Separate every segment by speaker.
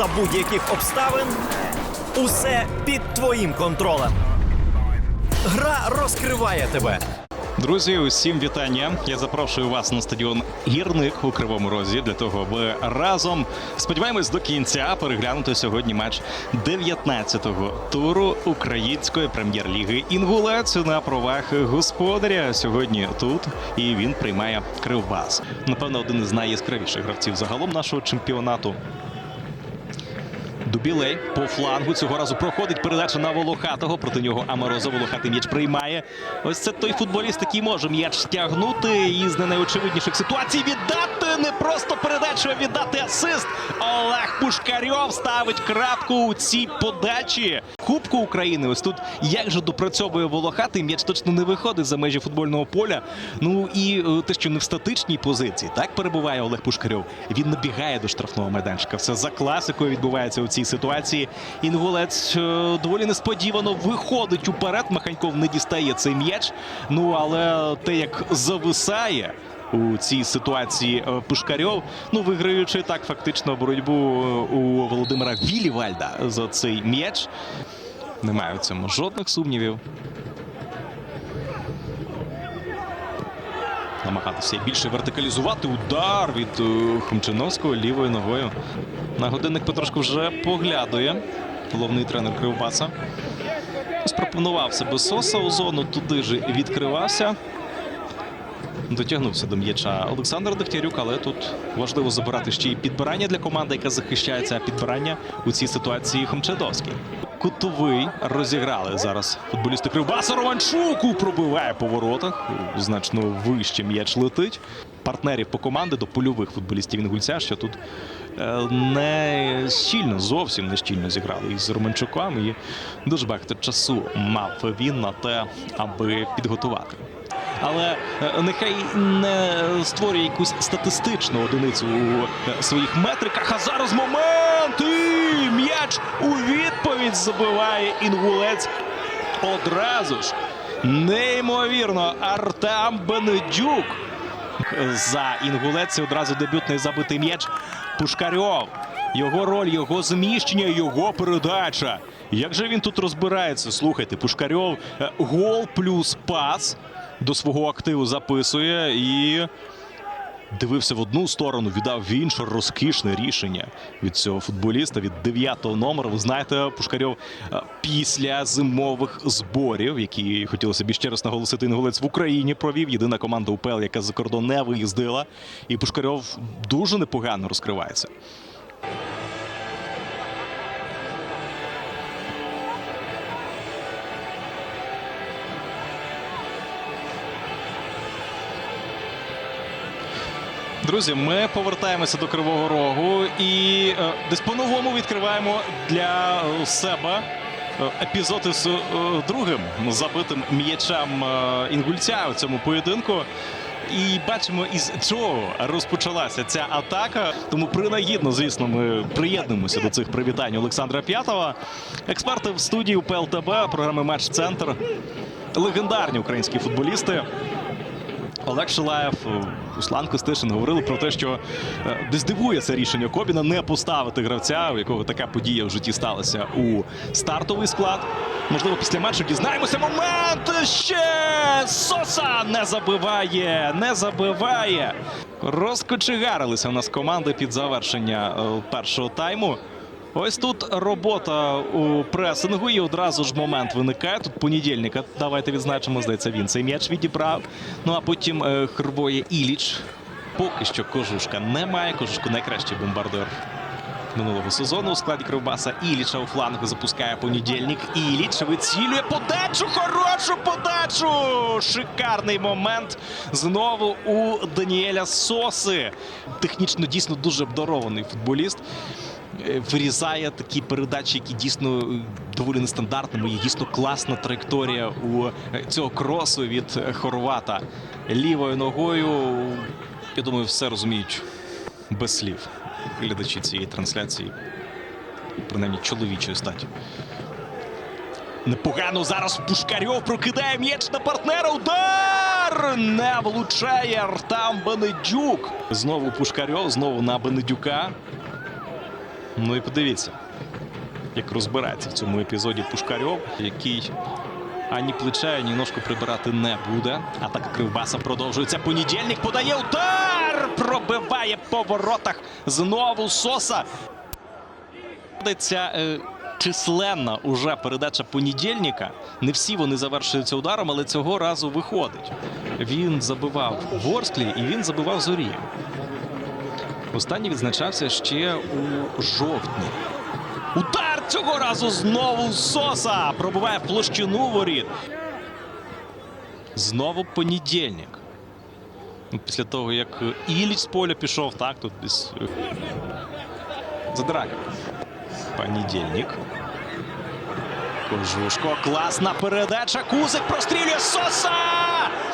Speaker 1: за будь-яких обставин. Усе під твоїм контролем. Гра розкриває тебе.
Speaker 2: Друзі, усім вітання. Я запрошую вас на стадіон Гірник у Кривому Розі для того, аби разом сподіваємось до кінця переглянути сьогодні матч 19-го туру української прем'єр-ліги Інгулець на правах господаря. Сьогодні тут і він приймає Кривбас. Напевно, один із найяскравіших гравців загалом нашого чемпіонату. Дубілей по флангу цього разу проходить передача на Волохатого. Проти нього Аморозов Волохатий м'яч приймає. Ось це той футболіст, який може м'яч стягнути і з найочевидніших ситуацій віддати. Не просто передачу, а віддати асист. Олег Пушкарьов ставить крапку у цій подачі. Кубку України. Ось тут як же допрацьовує Волохатий. М'яч точно не виходить за межі футбольного поля. Ну і е, те, що не в статичній позиції, так перебуває Олег Пушкарьов. Він набігає до штрафного майданчика. Все за класикою відбувається у цій ситуації. Інгулець е, доволі несподівано виходить уперед. Маханьков не дістає цей м'яч. Ну але те, як зависає. У цій ситуації е, Пушкарьов, ну виграючи так фактично боротьбу у Володимира Вілівальда за цей м'яч. Немає в цьому жодних сумнівів. Намагатися більше вертикалізувати удар від е, Хомчиновського лівою ногою. На годинник потрошку вже поглядує головний тренер Кривбаса. Спропонував себе Соса у зону, туди ж відкривався. Дотягнувся до м'яча Олександр Дегтярюк, але тут важливо забирати ще й підбирання для команди, яка захищається, а підбирання у цій ситуації Хомчедовський. Кутовий розіграли зараз футболісти Кривбаса. Романчуку пробиває по воротах. Значно вище м'яч летить. Партнерів по команди до польових футболістів Інгульця, що тут е, не щільно, зовсім не щільно зіграли із Романчуком. І дуже багато часу мав він на те, аби підготувати але е, нехай не створює якусь статистичну одиницю у е, своїх метриках. А зараз момент! І м'яч у відповідь забиває інгулець одразу ж. Неймовірно, Артем Бенедюк за інгулець одразу дебютний забитий м'яч Пушкарьов. Його роль, його зміщення, його передача. Як же він тут розбирається? Слухайте, Пушкарьов е, гол плюс пас до свого активу записує і дивився в одну сторону, віддав в іншу розкішне рішення від цього футболіста від дев'ятого номеру. Ви знаєте, Пушкарьов е, після зимових зборів, які хотілося б ще раз наголосити, інгулець в Україні провів. Єдина команда УПЛ, яка за кордон не виїздила. І Пушкарьов дуже непогано розкривається. Друзі, ми повертаємося до Кривого Рогу і е, десь по-новому відкриваємо для себе е, епізод із е, другим забитим м'ячем е, інгульця у цьому поєдинку. І бачимо, із чого розпочалася ця атака. Тому принагідно, звісно, ми приєднуємося до цих привітань Олександра П'ятова. Експерти в студії УПЛТБ, програми Матч Центр. Легендарні українські футболісти. Олег Шилаєв, Руслан Костишин говорили про те, що е, десь дивує це рішення Кобіна не поставити гравця, у якого така подія в житті сталася у стартовий склад. Можливо, після матчу дізнаємося. Момент ще Соса не забиває, не забиває. Розкочегарилися у нас команди під завершення е, першого тайму. Ось тут робота у пресингу і одразу ж момент виникає. Тут понедільника. Давайте відзначимо, здається, він цей м'яч відібрав. Ну а потім е, Хрбоє Іліч. Поки що кожушка немає. Кожушко найкращий бомбардир минулого сезону у складі Кривбаса. Іліча у флангу запускає понедільник. Іліч вицілює подачу. Хорошу подачу! Шикарний момент. Знову у Даніеля Соси. Технічно дійсно дуже обдарований футболіст. Е, Вирізає такі передачі, які дійсно е, доволі нестандартними. Є дійсно класна траєкторія у е, цього кросу від Хорвата лівою ногою. Я думаю, все розуміють без слів глядачі цієї трансляції, принаймні чоловічої статі. Непогано зараз Пушкарьов прокидає м'яч на партнера. Удар! Не влучає Артам Бенедюк. Знову Пушкарьов, знову на Бенедюка. Ну і подивіться, як розбирається в цьому епізоді Пушкарьов, який ані плеча, ані ножку прибирати не буде. Атака Кривбаса продовжується. Понедільник подає удар! Пробиває по воротах знову Соса. Е, численна уже передача понедільника. Не всі вони завершуються ударом, але цього разу виходить. Він забивав Ворсклі і він забивав зорі. Останній відзначався ще у жовтні. Удар цього разу знову Соса пробиває в площину воріт. Знову понедільник. Ну, Після того, як Іліч з поля пішов, так, тут десь. е, Задрака. Понедільник. Кожушко. Класна передача. Кузик прострілює Соса!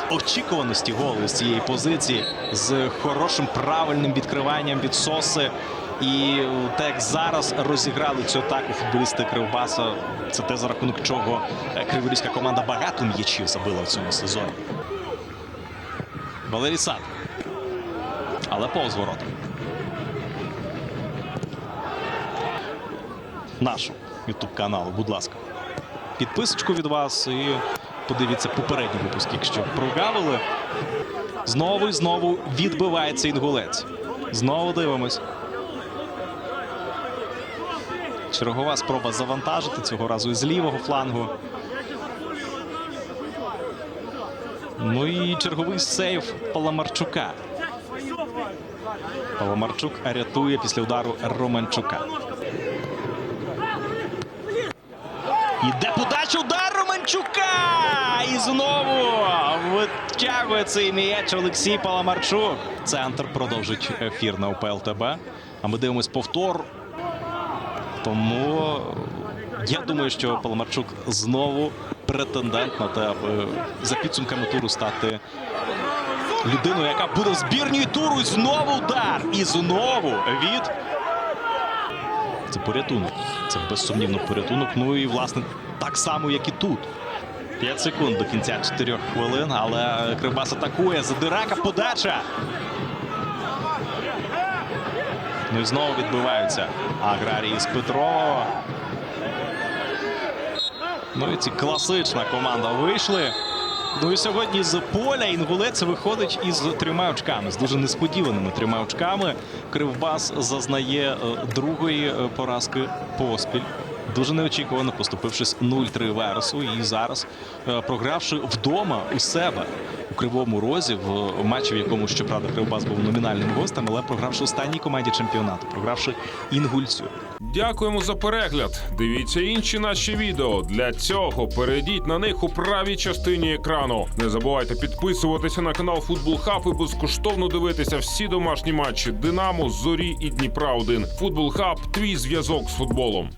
Speaker 2: Очікуваності голу з цієї позиції з хорошим правильним відкриванням від Соси. І так як зараз розіграли цю атаку футболісти Кривбаса, це те за рахунок чого е, криворізька команда багато м'ячів забила в цьому сезоні. Валерій Сад. Але повз ворота. Нашу ютуб каналу, будь ласка. Підписочку від вас і подивіться попередні випуски, якщо прогавили. Знову і знову відбивається інгулець. Знову дивимось. Чергова спроба завантажити цього разу із лівого флангу. Ну і черговий сейв Паламарчука. Паламарчук рятує після удару Романчука. Іде подача удар Романчука! І знову витягує цей м'яч Олексій Паламарчук. Центр продовжить ефір на УПЛ ТБ. А ми дивимось повтор. Тому я думаю, що Паламарчук знову претендент на те, аби за підсумками туру стати людиною, яка буде в збірній туру. І знову удар. І знову від це порятунок. Це безсумнівно порятунок. Ну і власне так само, як і тут. 5 секунд до кінця 4 хвилин, але Кривбас атакує. Задирака подача. Ну і знову відбиваються аграрії з Петрова. Ну і ці класична команда вийшли. Ну і сьогодні з поля інгулець виходить із трьома очками, з дуже несподіваними трьома очками. Кривбас зазнає е, другої е, поразки поспіль. Дуже неочікувано поступившись 0-3 вересу. І зараз, е, програвши вдома у себе у Кривому Розі, в матчі, в якому щоправда Кривбас був номінальним гостем, але програвши останній команді чемпіонату, програвши інгульцю.
Speaker 3: Дякуємо за перегляд. Дивіться інші наші відео. Для цього перейдіть на них у правій частині екрану. Не забувайте підписуватися на канал Футбол Хаб і безкоштовно дивитися всі домашні матчі Динамо, Зорі і Дніпра 1 Футбол Хаб твій зв'язок з футболом.